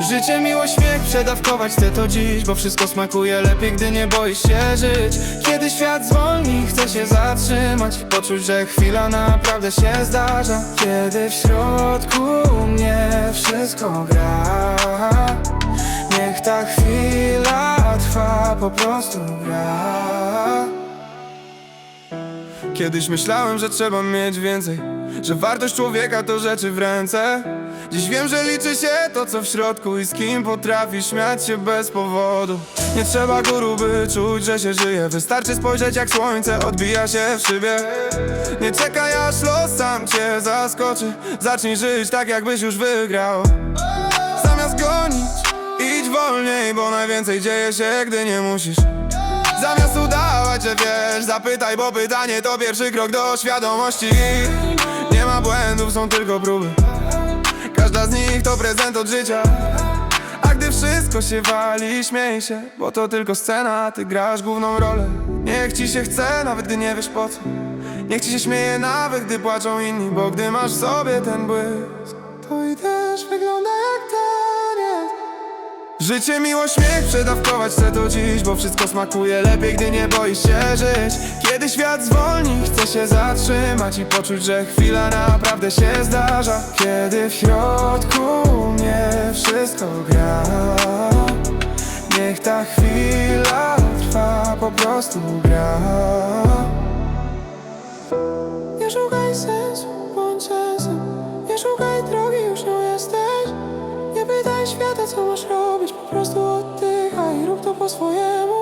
Życie, miłość, śmiech, przedawkować chcę to dziś Bo wszystko smakuje lepiej, gdy nie boisz się żyć. Kiedy świat zwolni, chcę się zatrzymać Poczuć, że chwila naprawdę się zdarza. Kiedy w środku mnie wszystko gra Niech ta chwila trwa, po prostu gra. Kiedyś myślałem, że trzeba mieć więcej Że wartość człowieka to rzeczy w ręce. Dziś wiem, że liczy się to co w środku I z kim potrafi śmiać się bez powodu. Nie trzeba guru, by czuć, że się żyje. Wystarczy spojrzeć jak słońce odbija się w szybie. Nie czekaj aż los sam cię zaskoczy. Zacznij żyć tak jakbyś już wygrał. Zamiast gonić, idź wolniej Bo najwięcej dzieje się, gdy nie musisz. Zamiast udawać, że wiesz Zapytaj, bo pytanie to pierwszy krok do świadomości ma błędów, są tylko próby. Każda z nich to prezent od życia. A gdy wszystko się wali, śmiej się Bo to tylko scena, ty grasz główną rolę. Niech ci się chce, nawet gdy nie wiesz po co. Niech ci się śmieje, nawet gdy płaczą inni Bo gdy masz w sobie ten błysk To i też wygląda jak taniec Życie, miłość, śmiech, przedawkować chcę to dziś Bo wszystko smakuje lepiej, gdy nie boisz się żyć Kiedy świat zwolni, chcę się zatrzymać I poczuć, że chwila naprawdę się zdarza. Kiedy w środku mnie wszystko gra Niech ta chwila trwa, po prostu gra. Nie szukaj sensu, bądź sensem. Nie szukaj drogi, już nią jesteś. Nie pytaj świata, co masz robić Po prostu oddychaj, rób to po swojemu